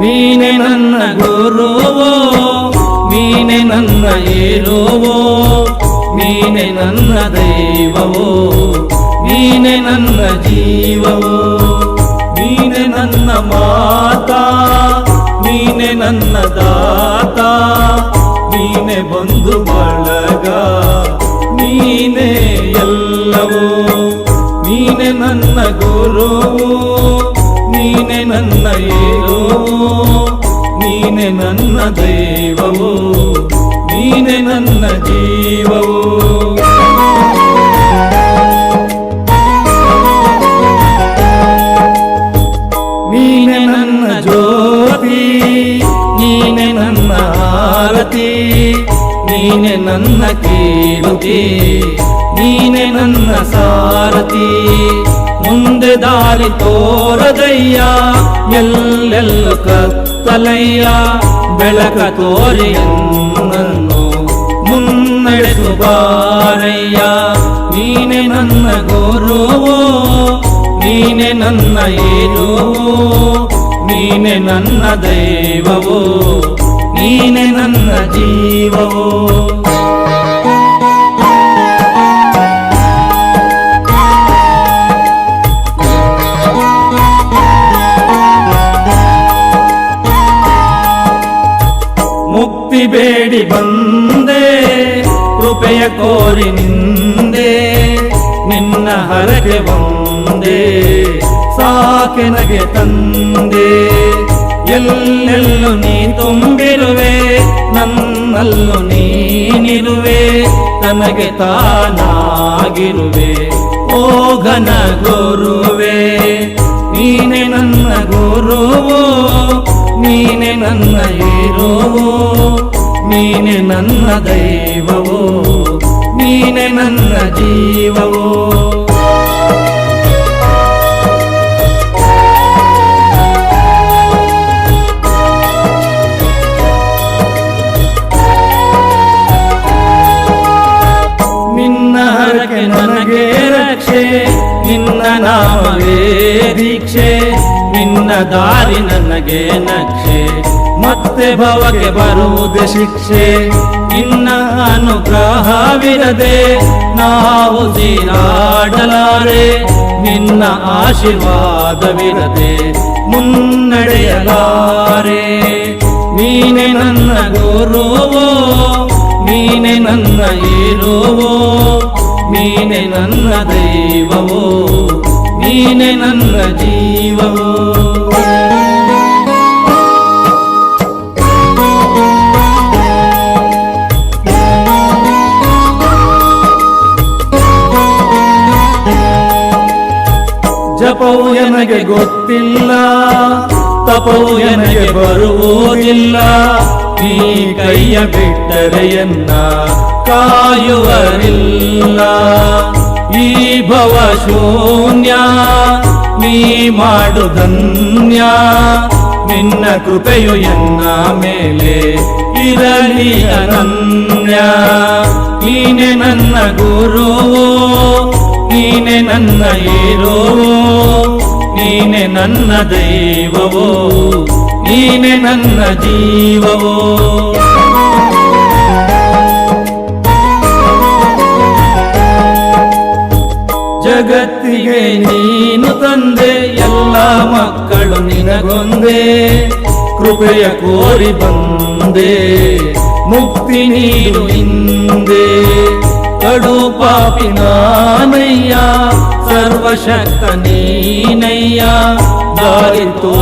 ನೀನೆ ನನ್ನ ಗುರುವೋ ನೀನೆ ನನ್ನ ಏರುವೋ ನೀನೆ ನನ್ನ ದೈವವೋ, ನೀನೆ ನನ್ನ ಜೀವವೋ, ನೀನೆ ನನ್ನ ಮಾತಾ, ನೀನೆ ನನ್ನ ದಾತ, ನೀನೆ ಬಂಧು ಬಳಗ ನನ್ನ ಏರೋ ನೀನೆ ನನ್ನ ದೈವವು ನೀನೆ ನನ್ನ ಜೀವವು ನೀನೆ ನನ್ನ ಜ್ಯೋತಿ ನೀನೆ ನನ್ನ ಆರತಿ ನೀನೆ ನನ್ನ ಕೀರುತಿ ನೀನೆ ನನ್ನ ಸಾರಥಿ ಮುಂದೆ ದಾರಿ ತೋರದಯ್ಯ, ಎಲ್ಲೆಲ್ಲ ಕತ್ತಲಯ್ಯ, ಬೆಳಕ ತೋರಿಯನ್ನು ಮುನ್ನಡೆದು ಬಾರಯ್ಯ. ನೀನೆ ನನ್ನ ಗುರುವೋ, ನೀನೆ ನನ್ನ ಏನುವೋ ನೀನೆ ನನ್ನ ದೈವವೋ, ನೀನೆ ನನ್ನ ಜೀವವೋ. ಬೇಡಿ ಬಂದೆ, ಕೃಪೆಯ ಕೋರಿ ನಿಂದೆ, ನಿನ್ನ ಹರಕೆ ಬಂದೆ ಸಾಕೆನಗೆ ತಂದೆ. ಎಲ್ಲೆಲ್ಲೂ ನೀ ತುಂಬಿರುವೆ, ನನ್ನಲ್ಲೂ ನೀನಿರುವೆ ನನಗೆ ತಾನಾಗಿರುವೆ. ಓ ಘನ ಗುರುವೆ, ನೀನೆ ನನ್ನ ಗುರುವೋ, ನೀನೆ ನನ್ನ ಏರುವೋ ನೀನೆ ನನ್ನ ದೈವವೋ, ನೀನೆ ನನ್ನ ಜೀವವೋ. ನಿನ್ನ ಹರಕೆ ನನಗೆ ರಕ್ಷೆ, ನಿನ್ನ ನಾಮವೇ ದೀಕ್ಷೆ, ನಿನ್ನ ದಾರಿ ನನಗೆ ನಕ್ಷೆ. ಮತ್ತೆ ಭವಕ್ಕೆ ಬರುವುದೇ ಶಿಕ್ಷೆ. ಇನ್ನ ಅನುಗ್ರಹವಿರದೆ ನಾವು ತೀರಾಡಲಾರೆ ನಿನ್ನ ಆಶೀರ್ವಾದವಿರದೆ ಮುನ್ನಡೆಯಲಾರೆ. ನೀನೆ ನನ್ನ ಗುರುವೋ, ನೀನೆ ನನ್ನ ಏರುವೋ ನೀನೆ ನನ್ನ ದೈವವೋ, ನೀನೆ ನನ್ನ ಜೀವವೋ. ಜಪವು ನನಗೆ ಗೊತ್ತಿಲ್ಲ, ತಪವು ನನಗೆ ಬರುವುದಿಲ್ಲ. ನೀ ಕೈಯ ಬಿಟ್ಟರೆ ಎನ್ನ ಕಾಯುವರಿಲ್ಲ. ಈ ಭವ ಶೂನ್ಯ, ನೀ ಮಾಡು ಧನ್ಯ. ನಿನ್ನ ಕೃಪೆಯು ಎನ್ನ ಮೇಲೆ ಇರಲಿ ಅನನ್ಯ. ನೀನೆ ನನ್ನ ಗುರುವೋ ನೀನೆ ನನ್ನ ಏರೋ ನೀನೆ ನನ್ನ ದೈವವೋ, ನೀನೆ ನನ್ನ ಜೀವವೋ. ಜಗತ್ತಿಗೆ ನೀನು ತಂದೆ, ಎಲ್ಲ ಮಕ್ಕಳು ನಿನಗೊಂದೇ. ಕೃಪೆಯ ಕೋರಿ ಬಂದೆ, ಮುಕ್ತಿ ನೀಡು ಹಿಂದೆ ఆపినానయ్యా సర్వశక్త నీనయ్యా దారితో